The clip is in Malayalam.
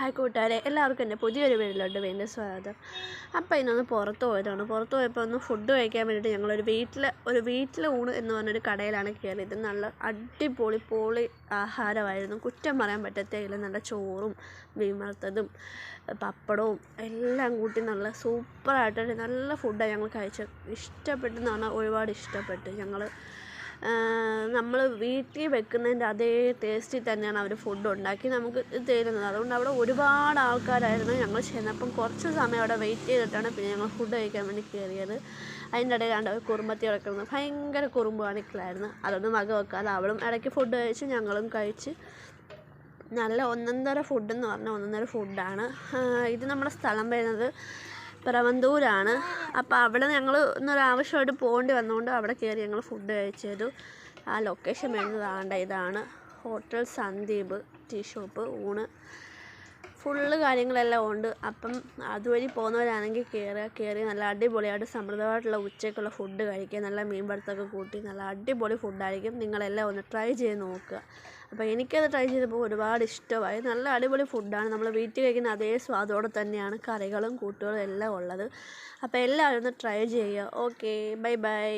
ഹായ് കൂട്ടുകാരെ എല്ലാവർക്കും എന്റെ പുതിയൊരു വീട്ടിലോട്ട് വീണ്ടും സ്വാഗതം. അപ്പോൾ ഇന്നൊന്ന് പുറത്ത് പോയതാണ്. പുറത്ത് പോയപ്പോൾ ഒന്ന് ഫുഡ് കഴിക്കാൻ വേണ്ടിയിട്ട് ഞങ്ങളൊരു വീട്ടിൽ ഒരു വീട്ടിലെ ഊണ് എന്ന് പറഞ്ഞൊരു കടയിലാണ് കയറിയത്. നല്ല അടിപൊളി പൊളി ആഹാരമായിരുന്നു. കുറ്റം പറയാൻ പറ്റത്തേയില്ല. നല്ല ചോറും മീൻ പപ്പടവും എല്ലാം കൂട്ടി നല്ല സൂപ്പറായിട്ട് നല്ല ഫുഡാണ് ഞങ്ങൾ കഴിച്ചത്. ഇഷ്ടപ്പെട്ടെന്ന് പറഞ്ഞാൽ ഒരുപാട് ഇഷ്ടപ്പെട്ടു. ഞങ്ങൾ നമ്മൾ വീട്ടിൽ വെക്കുന്നതിന്റെ അതേ ടേസ്റ്റിൽ തന്നെയാണ് അവർ ഫുഡ് ഉണ്ടാക്കി നമുക്ക് തരുന്നത്. അതുകൊണ്ട് അവിടെ ഒരുപാട് ആൾക്കാരായിരുന്നു. ഞങ്ങൾ ചെന്നപ്പം കുറച്ച് സമയം അവിടെ വെയിറ്റ് ചെയ്തിട്ടാണ് പിന്നെ ഞങ്ങൾ ഫുഡ് കഴിക്കാൻ വേണ്ടി കയറിയത് അതിന്റെ ഇടയിലാണ്ട് കുറുമ്പത്തി കിടക്കുന്നത്. ഭയങ്കര കുറുമ്പ് കാണിക്കലായിരുന്നു അതൊന്നും വക വെക്കാതെ അവളും ഇടയ്ക്ക് ഫുഡ് കഴിച്ച് ഞങ്ങളും കഴിച്ച്. നല്ല ഒന്നൊന്നര ഫുഡെന്ന് പറഞ്ഞാൽ ഒന്നൊന്നര ഫുഡാണ് ഇത് നമ്മുടെ സ്ഥലം വരുന്നത് പിറവന്തൂരാണ് അപ്പോൾ അവിടെ ഞങ്ങൾ ഇന്നൊരാവശ്യമായിട്ട് പോകേണ്ടി വന്നതുകൊണ്ട് അവിടെ കയറി ഞങ്ങൾ ഫുഡ് കഴിച്ചത് ആ ലൊക്കേഷൻ വരുന്നത് ആണ്ട ഇതാണ്. ഹോട്ടൽ സന്ദീപ് ടീ ഷോപ്പ് ഊണ്. ഫുള്ള് കാര്യങ്ങളെല്ലാം ഉണ്ട്. അപ്പം അതുവഴി പോകുന്നവരാണെങ്കിൽ കയറുക കയറി നല്ല അടിപൊളിയായിട്ട് സമൃദ്ധമായിട്ടുള്ള ഉച്ചയ്ക്കുള്ള ഫുഡ് കഴിക്കുക നല്ല മീൻ വറുത്തൊക്കെ കൂട്ടി നല്ല അടിപൊളി ഫുഡായിരിക്കും നിങ്ങളെല്ലാം ഒന്ന് ട്രൈ ചെയ്ത് നോക്കുക. അപ്പോൾ എനിക്കത് ട്രൈ ചെയ്തപ്പോൾ ഒരുപാട് ഇഷ്ടമായി. നല്ല അടിപൊളി ഫുഡാണ് നമ്മൾ വീട്ടിൽ കഴിക്കുന്ന അതേ സ്വാദോടെ തന്നെയാണ് കറികളും കൂട്ടുകളും എല്ലാം ഉള്ളത്. അപ്പോൾ എല്ലാവരും ഒന്ന് ട്രൈ ചെയ്യുക. Okay bye bye